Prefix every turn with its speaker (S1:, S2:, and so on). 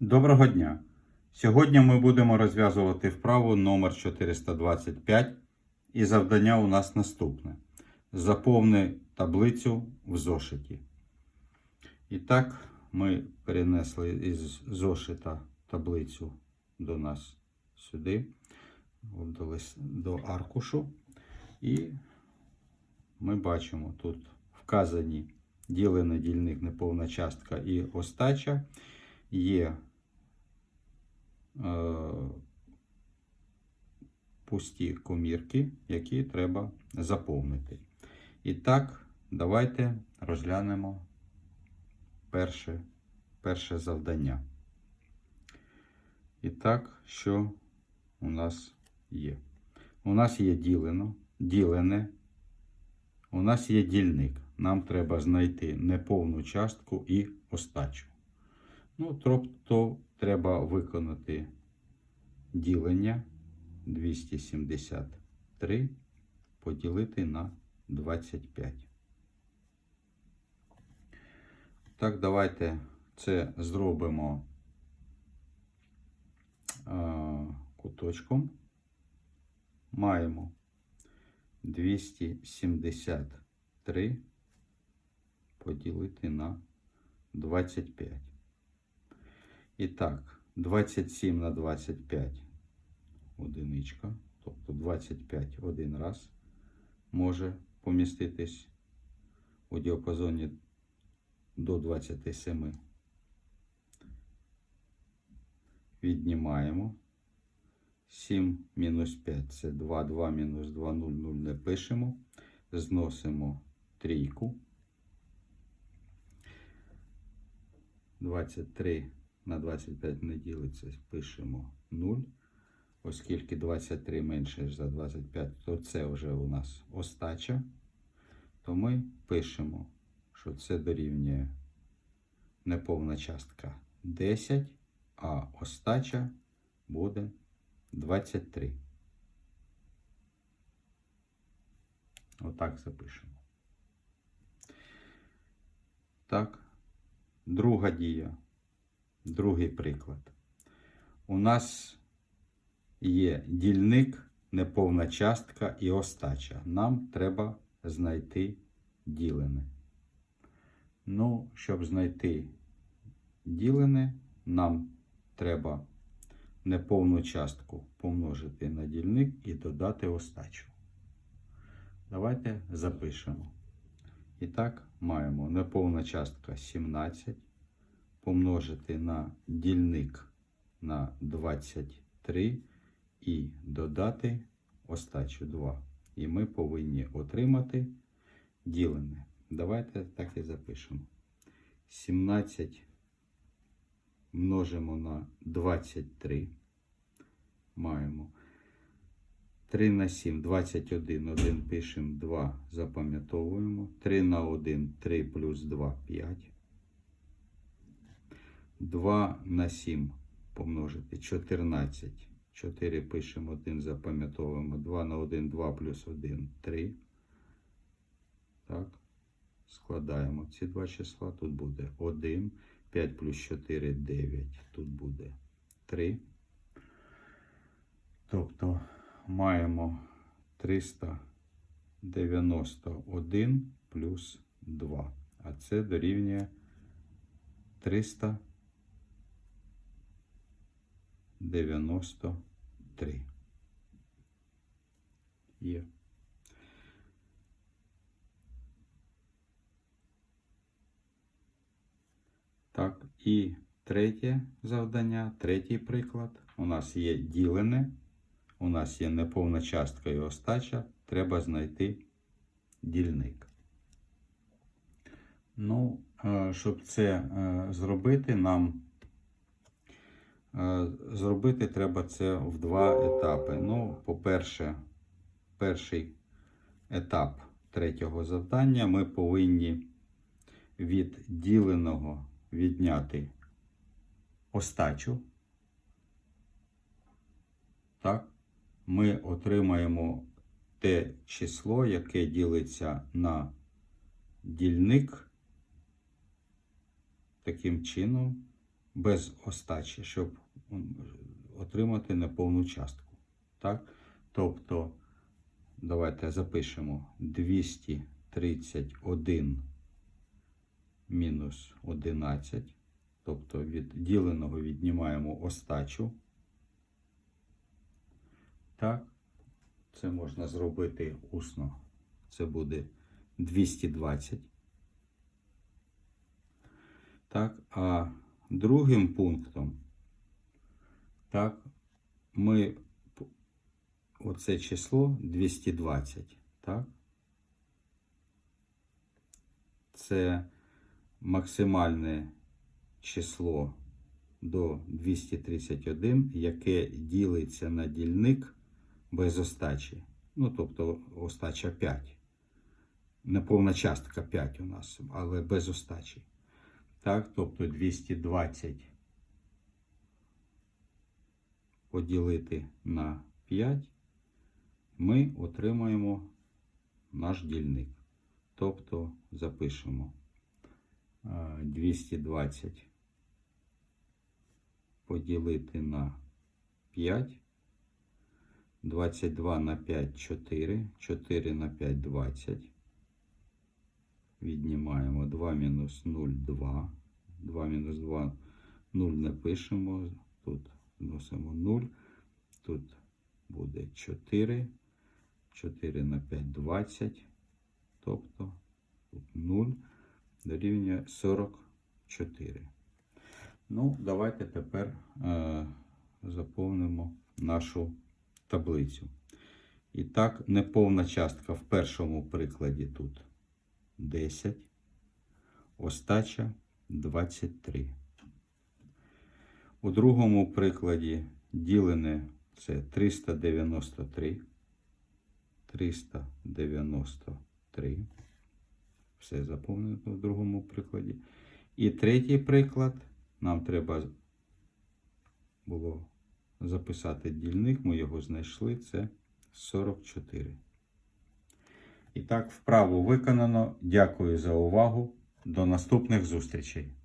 S1: Доброго дня! Сьогодні ми будемо розв'язувати вправу номер 425 і завдання у нас наступне. Заповни таблицю в зошиті. І так, ми перенесли із зошита таблицю до нас сюди, до, аркушу. І ми бачимо тут вказані ділений дільник, неповна частка і остача. Є пусті комірки, які треба заповнити. І так, давайте розглянемо перше, перше завдання. І так, що у нас є? У нас є ділено, ділене, у нас є дільник. Нам треба знайти неповну частку і остачу. Ну, тобто треба виконати ділення 273 поділити на 25. Так, давайте це зробимо е, куточком. Маємо 273 поділити на 25. І так, 27 на 25 одиничка, тобто 25 один раз може поміститись у діапазоні до 27. Віднімаємо. 7 мінус 5 це 2, 2 мінус 2, 0, 0 не пишемо. Зносимо трійку. 23 на 25 не ділиться, пишемо 0. Оскільки 23 менше за 25, то це вже у нас остача. То ми пишемо, що це дорівнює неповна частка 10, а остача буде 23. Отак запишемо. Так, друга дія. Другий приклад. У нас є дільник, неповна частка і остача. Нам треба знайти ділене. Ну, щоб знайти ділене, нам треба неповну частку помножити на дільник і додати остачу. Давайте запишемо. І так, маємо неповна частка 17 помножити на дільник на 23 і додати остачу 2. І ми повинні отримати ділене. Давайте так і запишемо. 17 множимо на 23. Маємо 3 на 7, 21, 1 пишемо, 2 запам'ятовуємо. 3 на 1, 3 плюс 2, 5. 2 на 7 помножити 14. 4 пишемо 1, запам'ятовуємо. 2 на 1, 2 плюс 1, 3. Так. Складаємо ці два числа. Тут буде 1. 5 плюс 4, 9. Тут буде 3. Тобто маємо 391 плюс 2. А це дорівнює 393. Є. Так, і третє завдання, третій приклад. У нас є ділене, у нас є неповна частка і остача. Треба знайти дільник. Ну, е, щоб це е, зробити, нам зробити треба це в два етапи. Ну, по-перше, перший етап третього завдання ми повинні від діленого відняти остачу. Так, ми отримаємо те число, яке ділиться на дільник. Таким чином без остачі, щоб отримати неповну частку. Так? Тобто, давайте запишемо 231 мінус 11. Тобто від діленого віднімаємо остачу. Так, це можна зробити усно. Це буде 220. Так, а другим пунктом, так, ми оце число 220, так? Це максимальне число до 231, яке ділиться на дільник без остачі. Ну, тобто остача 5. Неповна частка 5 у нас, але без остачі. Так, тобто 220 поділити на 5, ми отримаємо наш дільник. Тобто запишемо 220 поділити на 5. 22 на 5 4. 4 на 5 20. Віднімаємо 2 мінус 0 2. 2 мінус 2 0 не пишемо. Тут вносимо 0. Тут буде 4. 4 на 5 20. Тобто тут 0 дорівнює 44. Ну, давайте тепер е, заповнимо нашу таблицю. І так, неповна частка в першому прикладі тут 10, остача 23. У другому прикладі ділене це 393. 393. Все заповнено в другому прикладі. І третій приклад. Нам треба було записати дільник. Ми його знайшли. Це 44. І так, вправо виконано. Дякую за увагу. До наступних зустрічей.